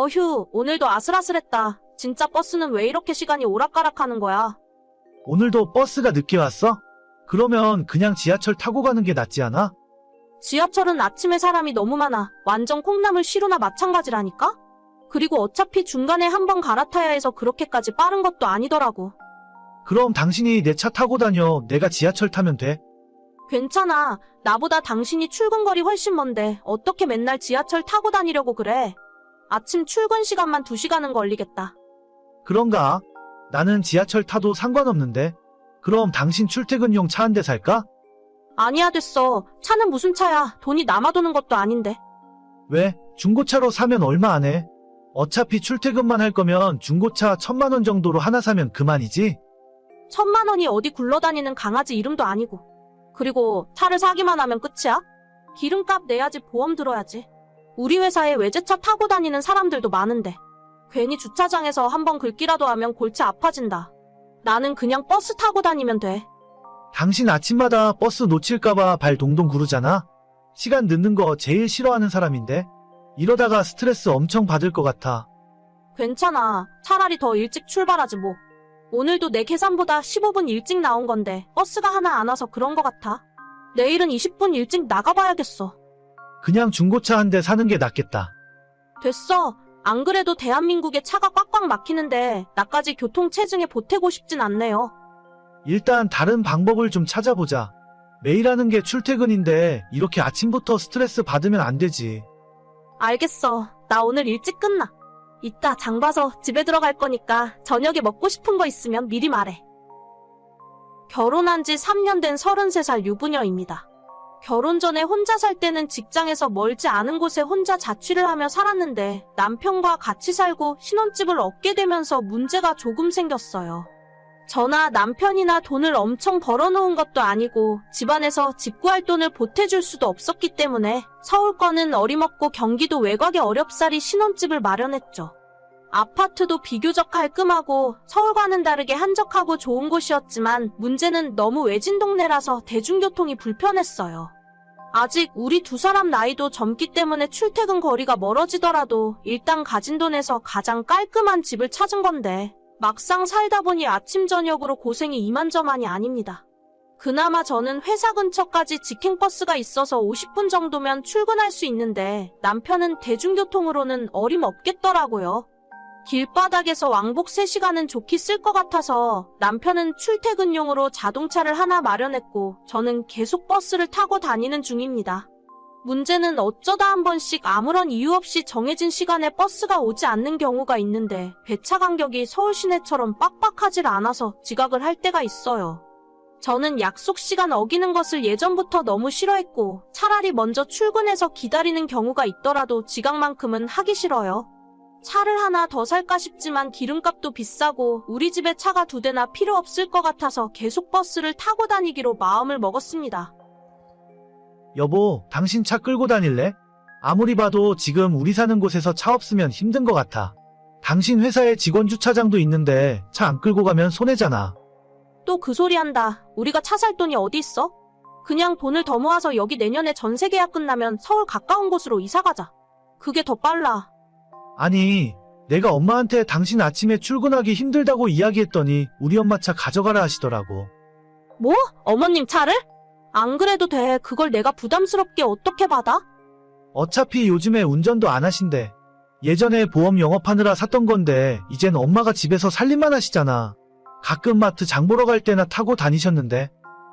어휴, 오늘도 아슬아슬했다. 진짜 버스는 왜 이렇게 시간이 오락가락하는 거야? 오늘도 버스가 늦게 왔어? 그러면 그냥 지하철 타고 가는 게 낫지 않아? 지하철은 아침에 사람이 너무 많아. 완전 콩나물 시루나 마찬가지라니까? 그리고 어차피 중간에 한 번 갈아타야 해서 그렇게까지 빠른 것도 아니더라고. 그럼 당신이 내 차 타고 다녀. 내가 지하철 타면 돼. 괜찮아. 나보다 당신이 출근거리 훨씬 먼데 어떻게 맨날 지하철 타고 다니려고 그래? 아침 출근 시간만 2시간은 걸리겠다. 그런가? 나는 지하철 타도 상관없는데. 그럼 당신 출퇴근용 차 한 대 살까? 아니야 됐어. 차는 무슨 차야. 돈이 남아도는 것도 아닌데. 왜? 중고차로 사면 얼마 안 해? 어차피 출퇴근만 할 거면 중고차 천만 원 정도로 하나 사면 그만이지? 천만 원이 어디 굴러다니는 강아지 이름도 아니고. 그리고 차를 사기만 하면 끝이야? 기름값 내야지 보험 들어야지. 우리 회사에 외제차 타고 다니는 사람들도 많은데. 괜히 주차장에서 한번 긁기라도 하면 골치 아파진다. 나는 그냥 버스 타고 다니면 돼. 당신 아침마다 버스 놓칠까봐 발 동동 구르잖아? 시간 늦는 거 제일 싫어하는 사람인데? 이러다가 스트레스 엄청 받을 것 같아. 괜찮아. 차라리 더 일찍 출발하지 뭐. 오늘도 내 계산보다 15분 일찍 나온 건데 버스가 하나 안 와서 그런 것 같아. 내일은 20분 일찍 나가봐야겠어. 그냥 중고차 한 대 사는 게 낫겠다. 됐어. 안 그래도 대한민국에 차가 꽉꽉 막히는데 나까지 교통체증에 보태고 싶진 않네요. 일단 다른 방법을 좀 찾아보자. 매일 하는 게 출퇴근인데 이렇게 아침부터 스트레스 받으면 안 되지. 알겠어. 나 오늘 일찍 끝나. 이따 장 봐서 집에 들어갈 거니까 저녁에 먹고 싶은 거 있으면 미리 말해. 결혼한 지 3년 된 33살 유부녀입니다. 결혼 전에 혼자 살 때는 직장에서 멀지 않은 곳에 혼자 자취를 하며 살았는데 남편과 같이 살고 신혼집을 얻게 되면서 문제가 조금 생겼어요. 저나 남편이나 돈을 엄청 벌어놓은 것도 아니고 집안에서 집 구할 돈을 보태줄 수도 없었기 때문에 서울권은 어림없고 경기도 외곽의 어렵사리 신혼집을 마련했죠. 아파트도 비교적 깔끔하고 서울과는 다르게 한적하고 좋은 곳이었지만 문제는 너무 외진 동네라서 대중교통이 불편했어요. 아직 우리 두 사람 나이도 젊기 때문에 출퇴근 거리가 멀어지더라도 일단 가진 돈에서 가장 깔끔한 집을 찾은 건데 막상 살다 보니 아침 저녁으로 고생이 이만저만이 아닙니다. 그나마 저는 회사 근처까지 직행버스가 있어서 50분 정도면 출근할 수 있는데 남편은 대중교통으로는 어림없겠더라고요. 길바닥에서 왕복 3시간은 좋게 쓸 것 같아서 남편은 출퇴근용으로 자동차를 하나 마련했고 저는 계속 버스를 타고 다니는 중입니다. 문제는 어쩌다 한 번씩 아무런 이유 없이 정해진 시간에 버스가 오지 않는 경우가 있는데 배차 간격이 서울 시내처럼 빡빡하질 않아서 지각을 할 때가 있어요. 저는 약속 시간 어기는 것을 예전부터 너무 싫어했고 차라리 먼저 출근해서 기다리는 경우가 있더라도 지각만큼은 하기 싫어요. 차를 하나 더 살까 싶지만 기름값도 비싸고 우리 집에 차가 두 대나 필요 없을 것 같아서 계속 버스를 타고 다니기로 마음을 먹었습니다. 여보, 당신 차 끌고 다닐래? 아무리 봐도 지금 우리 사는 곳에서 차 없으면 힘든 것 같아. 당신 회사에 직원 주차장도 있는데 차 안 끌고 가면 손해잖아. 또 그 소리 한다. 우리가 차 살 돈이 어디 있어? 그냥 돈을 더 모아서 여기 내년에 전세 계약 끝나면 서울 가까운 곳으로 이사 가자. 그게 더 빨라. 아니, 내가 엄마한테 당신 아침에 출근하기 힘들다고 이야기했더니 우리 엄마 차 가져가라 하시더라고. 뭐? 어머님 차를? 안 그래도 돼. 그걸 내가 부담스럽게 어떻게 받아? 어차피 요즘에 운전도 안 하신대. 예전에 보험 영업하느라 샀던 건데 이젠 엄마가 집에서 살림만 하시잖아. 가끔 마트 장 보러 갈 때나 타고 다니셨는데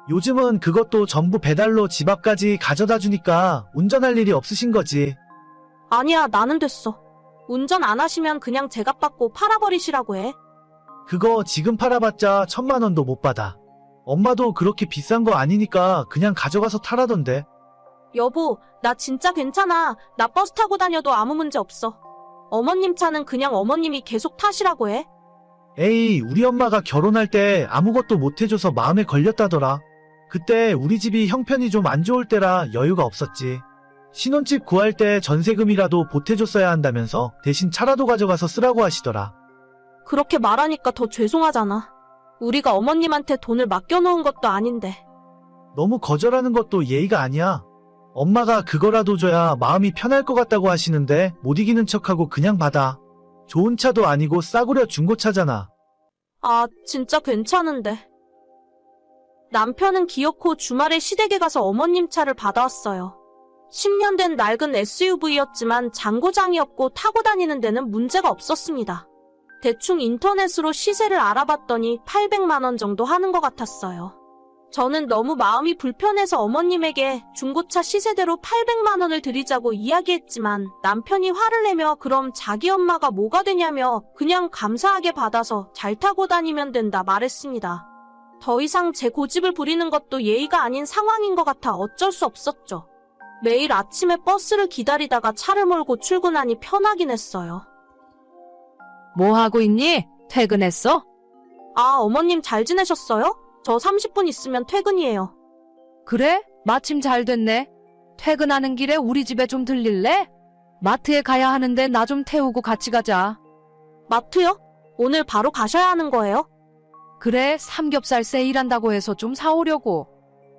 요즘은 그것도 전부 배달로 집 앞까지 가져다 주니까 운전할 일이 없으신 거지. 아니야, 나는 됐어. 운전 안 하시면 그냥 제값 받고 팔아버리시라고 해. 그거 지금 팔아봤자 천만 원도 못 받아. 엄마도 그렇게 비싼 거 아니니까 그냥 가져가서 타라던데. 여보, 나 진짜 괜찮아. 나 버스 타고 다녀도 아무 문제 없어. 어머님 차는 그냥 어머님이 계속 타시라고 해. 에이, 우리 엄마가 결혼할 때 아무것도 못 해줘서 마음에 걸렸다더라. 그때 우리 집이 형편이 좀 안 좋을 때라 여유가 없었지. 신혼집 구할 때 전세금이라도 보태줬어야 한다면서 대신 차라도 가져가서 쓰라고 하시더라. 그렇게 말하니까 더 죄송하잖아. 우리가 어머님한테 돈을 맡겨놓은 것도 아닌데. 너무 거절하는 것도 예의가 아니야. 엄마가 그거라도 줘야 마음이 편할 것 같다고 하시는데 못 이기는 척하고 그냥 받아. 좋은 차도 아니고 싸구려 중고차잖아. 아, 진짜 괜찮은데. 남편은 기어코 주말에 시댁에 가서 어머님 차를 받아왔어요. 10년 된 낡은 SUV였지만 장고장이었고 타고 다니는 데는 문제가 없었습니다. 대충 인터넷으로 시세를 알아봤더니 800만원 정도 하는 것 같았어요. 저는 너무 마음이 불편해서 어머님에게 중고차 시세대로 800만원을 드리자고 이야기했지만 남편이 화를 내며 그럼 자기 엄마가 뭐가 되냐며 그냥 감사하게 받아서 잘 타고 다니면 된다 말했습니다. 더 이상 제 고집을 부리는 것도 예의가 아닌 상황인 것 같아 어쩔 수 없었죠. 매일 아침에 버스를 기다리다가 차를 몰고 출근하니 편하긴 했어요. 뭐 하고 있니? 퇴근했어? 아, 어머님 잘 지내셨어요? 저 30분 있으면 퇴근이에요. 그래? 마침 잘 됐네. 퇴근하는 길에 우리 집에 좀 들릴래? 마트에 가야 하는데 나 좀 태우고 같이 가자. 마트요? 오늘 바로 가셔야 하는 거예요? 그래, 삼겹살 세일한다고 해서 좀 사오려고.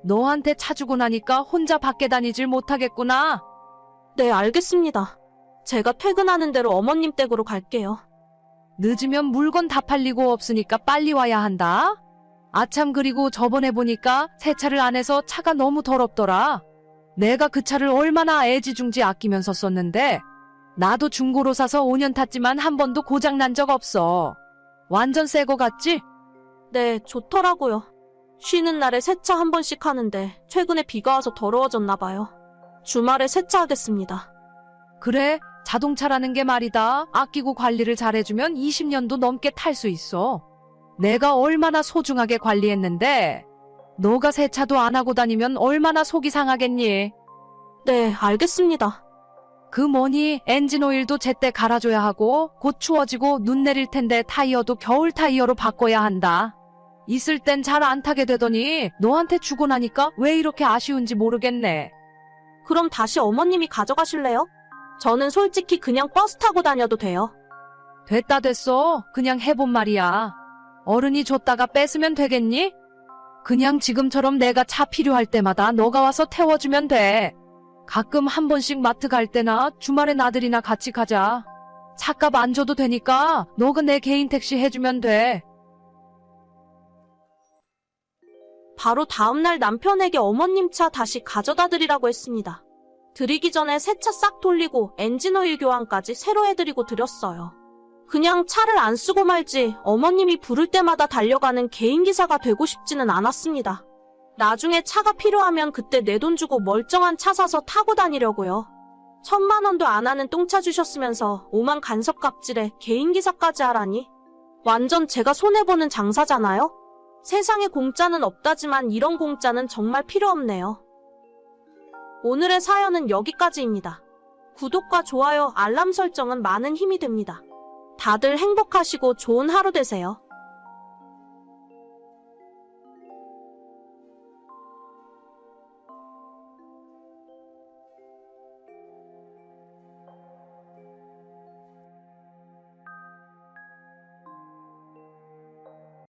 너한테 차 주고 나니까 혼자 밖에 다니질 못하겠구나. 네, 알겠습니다. 제가 퇴근하는 대로 어머님 댁으로 갈게요. 늦으면 물건 다 팔리고 없으니까 빨리 와야 한다. 아참 그리고 저번에 보니까 세차를 안 해서 차가 너무 더럽더라. 내가 그 차를 얼마나 애지중지 아끼면서 썼는데 나도 중고로 사서 5년 탔지만 한 번도 고장 난 적 없어. 완전 새 거 같지? 네, 좋더라고요. 쉬는 날에 세차 한 번씩 하는데 최근에 비가 와서 더러워졌나 봐요. 주말에 세차하겠습니다. 그래, 자동차라는 게 말이다. 아끼고 관리를 잘해주면 20년도 넘게 탈 수 있어. 내가 얼마나 소중하게 관리했는데, 너가 세차도 안 하고 다니면 얼마나 속이 상하겠니? 네, 알겠습니다. 그 뭐니, 엔진 오일도 제때 갈아줘야 하고, 곧 추워지고 눈 내릴 텐데 타이어도 겨울 타이어로 바꿔야 한다. 있을 땐 잘 안 타게 되더니, 너한테 주고 나니까 왜 이렇게 아쉬운지 모르겠네. 그럼 다시 어머님이 가져가실래요? 저는 솔직히 그냥 버스 타고 다녀도 돼요. 됐다 됐어. 그냥 해본 말이야. 어른이 줬다가 뺏으면 되겠니? 그냥 지금처럼 내가 차 필요할 때마다 너가 와서 태워주면 돼. 가끔 한 번씩 마트 갈 때나 주말에 나들이나 같이 가자. 차값 안 줘도 되니까 너가 내 개인 택시 해주면 돼. 바로 다음날 남편에게 어머님 차 다시 가져다 드리라고 했습니다. 드리기 전에 새 차 싹 돌리고 엔진오일 교환까지 새로 해드리고 드렸어요. 그냥 차를 안 쓰고 말지 어머님이 부를 때마다 달려가는 개인기사가 되고 싶지는 않았습니다. 나중에 차가 필요하면 그때 내 돈 주고 멀쩡한 차 사서 타고 다니려고요. 천만 원도 안 하는 똥차 주셨으면서 오만 간섭 갑질에 개인기사까지 하라니. 완전 제가 손해보는 장사잖아요? 세상에 공짜는 없다지만 이런 공짜는 정말 필요 없네요. 오늘의 사연은 여기까지입니다. 구독과 좋아요, 알람 설정은 많은 힘이 됩니다. 다들 행복하시고 좋은 하루 되세요.